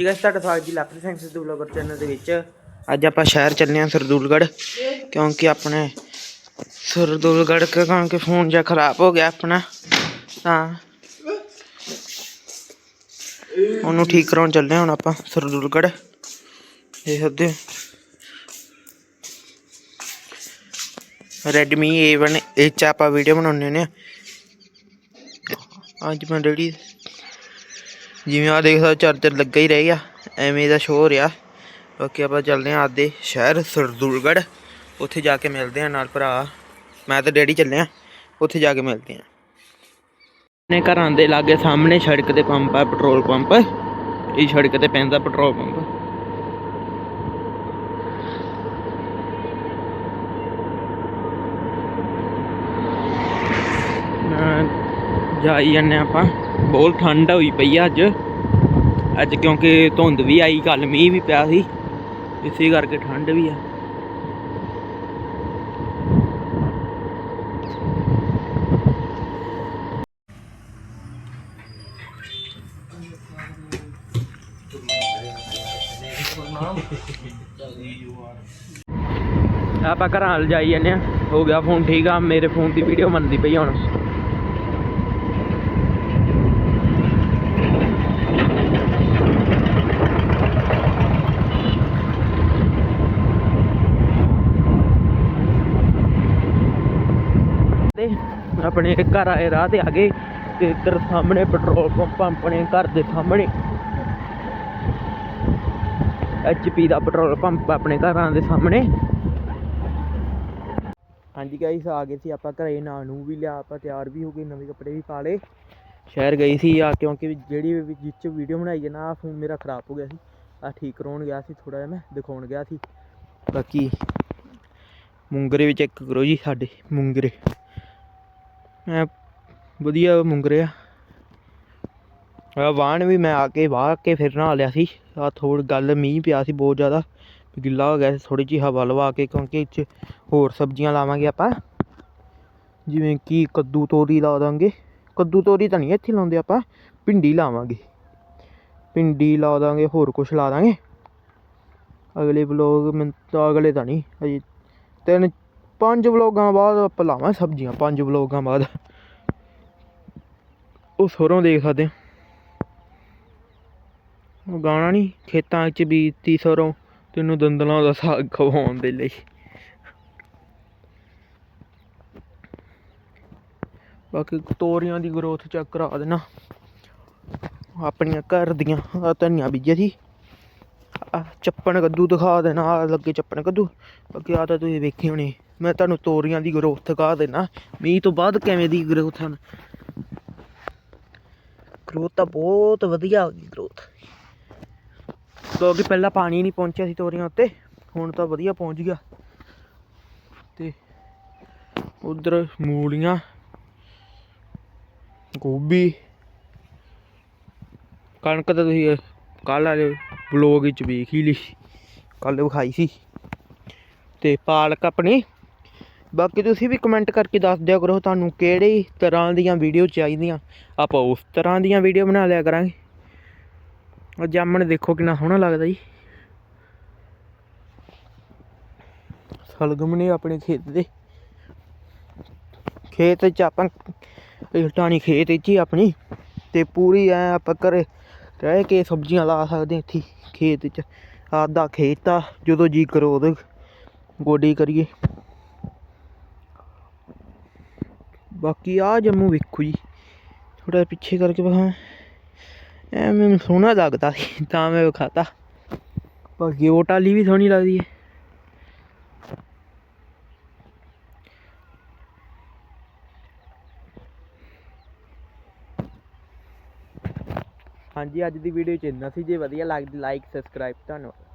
ਹਾਂਜੀ ਗਾਇਸ ਤੁਹਾਡਾ ਸਵਾਗਤ ਜੀ ਲਵਪ੍ਰੀਤ ਸਿੰਘ ਸਿੱਧੂ ਬਲੌਗਰ ਚੈਨਲ ਦੇ ਵਿੱਚ। ਅੱਜ ਆਪਾਂ ਸ਼ਹਿਰ ਚੱਲੇ ਹਾਂ ਸਰਦੂਲਗੜ੍ਹ, ਕਿਉਂਕਿ ਆਪਣੇ ਸਰਦੂਲਗੜ੍ਹ ਕਿਉਂਕਿ ਫੋਨ ਜਿਹਾ ਖਰਾਬ ਹੋ ਗਿਆ ਆਪਣਾ। ਤਾਂ ਉਹਨੂੰ ਠੀਕ ਕਰਾਉਣ ਚੱਲੇ ਹਾਂ ਹੁਣ ਆਪਾਂ ਸਰਦੂਲਗੜ੍ਹ। ਇਹ ਹੱਦੇ Redmi A1 ਇਹ 'ਚ ਆਪਾਂ ਵੀਡੀਓ ਬਣਾਉਣੇ ਨੇ ਅੱਜ ਮੈਂ ਰੈਡੀ ਜਿਵੇਂ ਆ ਦੇਖ ਸਕਦੇ ਚਾਰਜਰ ਲੱਗਾ ਹੀ ਰਹਿ ਗਿਆ, ਐਵੇਂ ਦਾ ਸ਼ੋਅ ਹੋ ਰਿਹਾ। ਬਾਕੀ ਆਪਾਂ ਚੱਲਦੇ ਹਾਂ ਆਦੇ ਸ਼ਹਿਰ, ਸਰਦੂਲਗੜ੍ਹ। ਉੱਥੇ ਜਾ ਕੇ ਮਿਲਦੇ ਹਾਂ ਨਾਲ ਭਰਾ। ਮੈਂ ਤੇ ਡੈਡੀ ਚੱਲੇ ਹਾਂ, ਉੱਥੇ ਜਾ ਕੇ ਮਿਲਦੇ ਹਾਂ। ਨੇ ਘਰਾਂ ਦੇ ਲਾਗੇ ਸਾਹਮਣੇ ਸੜਕ ਤੇ ਪੰਪ ਆ, ਪੈਟਰੋਲ ਪੰਪ। ਇਹ ਸੜਕ ਤੇ ਪੈਂਦਾ ਪੈਟਰੋਲ ਪੰਪ। ਜਾਈ ਜਾਂਦੇ ਆਪਾਂ। ਬਹੁਤ ਠੰਡ ਹੋਈ ਪਈ ਆ ਅੱਜ। ਅੱਜ ਕਿਉਂਕਿ ਧੁੰਦ ਵੀ ਆਈ ਕੱਲ ਮੀਂਹ ਵੀ ਪਿਆ ਸੀ। ਇਸੇ ਕਰਕੇ ਠੰਡ ਵੀ ਆ। ਆਪਾਂ ਘਰਾਂ ਵੱਲ ਜਾਈ ਜਾਂਦੇ ਆ ਹੋ ਗਿਆ ਫੋਨ ਠੀਕ ਆ, ਮੇਰੇ ਫੋਨ ਦੀ ਵੀਡੀਓ ਬਣਦੀ ਪਈ ਹੁਣ ਤੇ ਆਪਣੇ ਘਰ ਆਏ ਰਾਹ ਤੇ ਆ ਗਏ ਤੇ ਇੱਧਰ ਸਾਹਮਣੇ ਪੈਟਰੋਲ ਪੰਪ ਆਪਣੇ ਘਰ ਦੇ ਸਾਹਮਣੇ। ਐਚਪੀ ਦਾ ਪੈਟਰੋਲ ਪੰਪ ਆਪਣੇ ਘਰਾਂ ਦੇ ਸਾਹਮਣੇ। ਹਾਂਜੀ ਗਾਈਸ ਆ ਗਏ ਸੀ ਆਪਾਂ ਘਰੇ ਨਾਂ ਨੂੰ ਵੀ ਲਿਆ, ਆਪਾਂ ਤਿਆਰ ਵੀ ਹੋ ਗਏ, ਨਵੇਂ ਕੱਪੜੇ ਵੀ ਪਾ ਲਏ। ਸ਼ਹਿਰ ਗਈ ਸੀ ਆ, ਕਿਉਂਕਿ ਜਿਹੜੀ ਵੀ ਜਿਸ ਚ ਵੀਡੀਓ ਬਣਾਈ ਹੈ ਨਾ ਫੋਨ ਮੇਰਾ ਖਰਾਬ ਹੋ ਗਿਆ ਸੀ। ਆ ਠੀਕ ਕਰਾਉਣ ਗਿਆ ਸੀ ਥੋੜਾ ਜਿਹਾ ਮੈਂ ਦਿਖਾਉਣ ਗਿਆ ਸੀ। ਬਾਕੀ ਮੁੰਗਰੇ ਵਿੱਚ ਇੱਕ ਕਰੋ ਜੀ ਸਾਡੇ, ਮੁੰਗਰੇ। ਐ ਵਧੀਆ ਮੁੰਗਰੇ ਆ ਆ ਵਾਹਣ ਵੀ ਮੈਂ ਆ ਕੇ ਵਾਹ ਕੇ ਫਿਰ ਨਾ ਲਿਆ ਸੀ। ਆ ਥੋੜ ਗੱਲ ਮੀਂਹ ਪਿਆ ਸੀ ਬਹੁਤ ਜ਼ਿਆਦਾ। ਗਿੱਲਾ ਹੋ ਗਿਆ ਸੀ ਥੋੜੀ ਜਿਹੀ ਹਵਾ ਲਵਾ ਕੇ ਕਿਉਂਕਿ ਇਹ 'ਚ ਹੋਰ ਸਬਜ਼ੀਆਂ ਲਾਵਾਂਗੇ ਆਪਾਂ। ਜਿਵੇਂ ਕਿ ਕੱਦੂ ਤੋਰੀ ਲਾ ਦਾਂਗੇ। ਕੱਦੂ ਤੋਰੀ ਤਾਂ ਨਹੀਂ ਇੱਥੇ ਲਾਉਂਦੇ ਆਪਾਂ, ਭਿੰਡੀ ਲਾਵਾਂਗੇ। ਭਿੰਡੀ ਲਾ ਦਾਂਗੇ, ਹੋਰ ਕੁਝ ਲਾ ਦਾਂਗੇ। ਅਗਲੇ ਵਲੋਗ ਮੈਂ ਤਾਂ ਅਗਲੇ ਤਾਂ ਨਹੀਂ ਅਜੇ ਤਿੰਨ ਪੰਜ ਵਲੋਗਾਂ ਬਾਅਦ ਆਪਾਂ ਲਾਵਾਂ ਸਬਜ਼ੀਆਂ, ਪੰਜ ਵਲੋਗਾਂ ਬਾਅਦ। ਉਹ ਸਰੋਂ ਦੇਖ ਸਕਦੇ ਹੋ। ਉਹ ਗਾਣਾ ਨਹੀਂ ਖੇਤਾਂ 'ਚ ਬੀਜਤੀ ਸਰੋਂ, ਤੈਨੂੰ ਦੰਦਲਾਂ ਦਾ ਸਾਗ ਖਵਾਉਣ ਦੇ ਲਈ। ਬਾਕੀ ਤੋਰੀਆਂ ਦੀ ਗਰੋਥ ਚੈੱਕ ਕਰਾ ਦੇਣਾ। ਆਪਣੀਆਂ ਘਰ ਦੀਆਂ ਆ ਧਨੀਆ ਬੀਜਿਆ ਸੀ। ਚੱਪਣ ਕੱਦੂ ਦਿਖਾ ਦੇਣਾ ਆ ਲੱਗੇ ਚੱਪਣ ਕੱਦੂ। ਬਾਕੀ ਆ ਤਾਂ ਤੁਸੀਂ ਵੇਖੇ ਹੋਣੀ। ਮੈਂ ਤੁਹਾਨੂੰ ਤੋਰੀਆਂ ਦੀ ਗਰੋਥ ਦਿਖਾ ਦੇਣਾ। ਮੀਂਹ ਤੋਂ ਬਾਅਦ ਕਿਵੇਂ ਦੀ ਗਰੋਥ ਹਨ? ਗਰੋਥ ਤਾਂ ਬਹੁਤ ਵਧੀਆ ਹੋ ਗਈ ਗਰੋਥ ਕਿਉਂਕਿ ਪਹਿਲਾਂ ਪਾਣੀ ਨਹੀਂ ਪਹੁੰਚਿਆ ਸੀ ਤੋਰੀਆਂ ਉੱਤੇ, ਹੁਣ ਤਾਂ ਵਧੀਆ ਪਹੁੰਚ ਗਿਆ। ਤੇ ਉਧਰ ਮੂਲੀਆਂ, ਗੋਭੀ, ਕਣਕ ਤਾਂ ਤੁਸੀਂ ਕੱਲ ਵਾਲੇ ਵਲੋਗ ਵਿੱਚ ਵੇਖ ਹੀ ਲਈ ਕੱਲ ਵਿਖਾਈ ਸੀ। ਤੇ ਪਾਲਕ ਆਪਣੀ ਬਾਕੀ ਤੁਸੀਂ ਵੀ ਕਮੈਂਟ ਕਰਕੇ ਦੱਸ ਦਿਆ ਕਰੋ ਤੁਹਾਨੂੰ ਕਿਹੜੀ ਤਰ੍ਹਾਂ ਦੀਆਂ ਵੀਡੀਓ ਚਾਹੀਦੀਆਂ। ਆਪਾਂ ਉਸ ਤਰ੍ਹਾਂ ਦੀਆਂ ਵੀਡੀਓ ਬਣਾ ਲਿਆ ਕਰਾਂਗੇ। ਜਾਮਣ ਦੇਖੋ ਕਿੰਨਾ ਸੋਹਣਾ ਲੱਗਦਾ ਜੀ। ਸਲਗਮ ਨੇ ਆਪਣੇ ਖੇਤ ਦੇ। ਖੇਤ ਚ ਆਪਾਂ, ਇਹ ਟਾਣੀ ਖੇਤ ਵਿੱਚ ਹੀ ਆਪਣੀ। ਤੇ ਪੂਰੀ ਐ ਆਪਾਂ ਘਰੇ ਰਹਿ ਕੇ ਸਬਜ਼ੀਆਂ ਲਾ ਸਕਦੇ ਇੱਥੇ ਖੇਤ ਚ ਆਦਾ ਖੇਤ ਆ, ਜਦੋਂ ਜੀ ਕਰੋ ਉਦੋਂ ਗੋਡੀ ਕਰੀਏ। ਬਾਕੀ ਆ ਜੰਮੂ ਵੇਖੋ ਜੀ। ਥੋੜਾ ਪਿੱਛੇ ਕਰਕੇ ਵਿਖਾ। ਐ ਮੈਨੂੰ ਸੋਹਣਾ ਲੱਗਦਾ ਸੀ, ਤਾਂ ਮੈਂ ਵਿਖਾਤਾ। ਬਾਕੀ ਉਹ ਟਾਲੀ ਵੀ ਸੋਹਣੀ ਲੱਗਦੀ ਹੈ। ਹਾਂਜੀ, ਅੱਜ ਦੀ ਵੀਡੀਓ ਚ ਇੰਨਾ ਸੀ। ਜੇ ਵਧੀਆ ਲੱਗਦੀ ਲਾਈਕ ਸਬਸਕ੍ਰਾਈਬ ਧੰਨਵਾਦ।